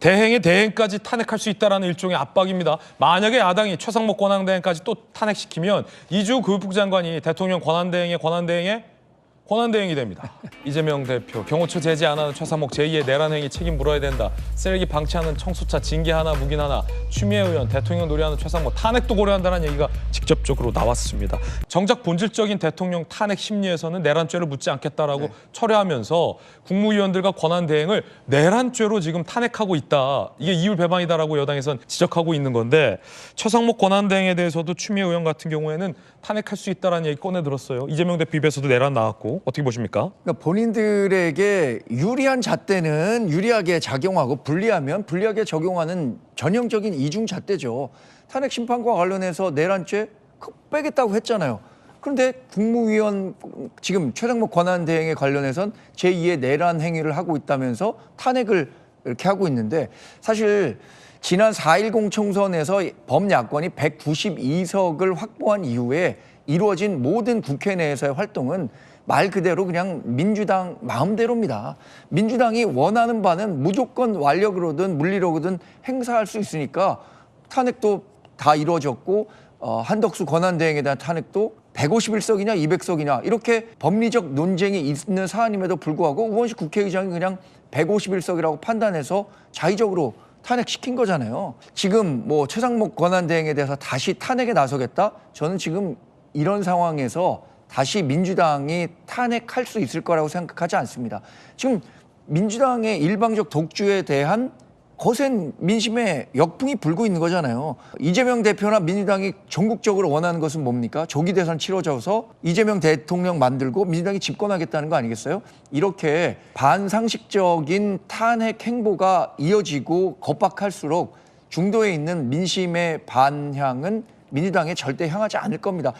대행의 대행까지 탄핵할 수 있다라는 일종의 압박입니다. 만약에 야당이 최상목 권한대행까지 또 탄핵시키면 이주 교육부 장관이 대통령 권한대행의 권한대행의 권한대행이 됩니다. 이재명 대표 경호처 제지 안 하는 최상목 제2의 내란 행위 책임 물어야 된다. 쓰레기 방치하는 청수차 징계 하나 묵인 하나 추미애 의원 대통령 노래하는 최상목 탄핵도 고려한다는 얘기가 직접적으로 나왔습니다. 정작 본질적인 대통령 탄핵 심리에서는 내란죄를 묻지 않겠다라고 철회하면서 국무위원들과 권한대행을 내란죄로 지금 탄핵하고 있다. 이게 이율 배반이다라고 여당에선 지적하고 있는 건데 최상목 권한대행에 대해서도 추미애 의원 같은 경우에는 탄핵할 수 있다라는 얘기 꺼내 들었어요. 이재명 대표 입에서도 내란 나왔고 어떻게 보십니까? 그러니까 본인들에게 유리한 잣대는 유리하게 작용하고 불리하면 불리하게 적용하는 전형적인 이중 잣대죠. 탄핵 심판과 관련해서 내란죄 그 빼겠다고 했잖아요. 그런데 국무위원 지금 최상목 권한 대행에 관련해선 제2의 내란 행위를 하고 있다면서 탄핵을 이렇게 하고 있는데 사실 지난 4.10 총선에서 범야권이 192석을 확보한 이후에 이루어진 모든 국회 내에서의 활동은 말 그대로 그냥 민주당 마음대로입니다. 민주당이 원하는 바는 무조건 완력으로든 물리력으로든 행사할 수 있으니까 탄핵도 다 이루어졌고 어, 한덕수 권한대행에 대한 탄핵도 151석이냐 200석이냐 이렇게 법리적 논쟁이 있는 사안임에도 불구하고 우원식 국회의장이 그냥 151석이라고 판단해서 자의적으로 탄핵시킨 거잖아요. 지금 뭐 최상목 권한대행에 대해서 다시 탄핵에 나서겠다? 저는 지금 이런 상황에서 다시 민주당이 탄핵할 수 있을 거라고 생각하지 않습니다. 지금 민주당의 일방적 독주에 대한 거센 민심의 역풍이 불고 있는 거잖아요. 이재명 대표나 민주당이 전국적으로 원하는 것은 뭡니까? 조기 대선 치러져서 이재명 대통령 만들고 민주당이 집권하겠다는 거 아니겠어요? 이렇게 반상식적인 탄핵 행보가 이어지고 겁박할수록 중도에 있는 민심의 반향은 민주당에 절대 향하지 않을 겁니다.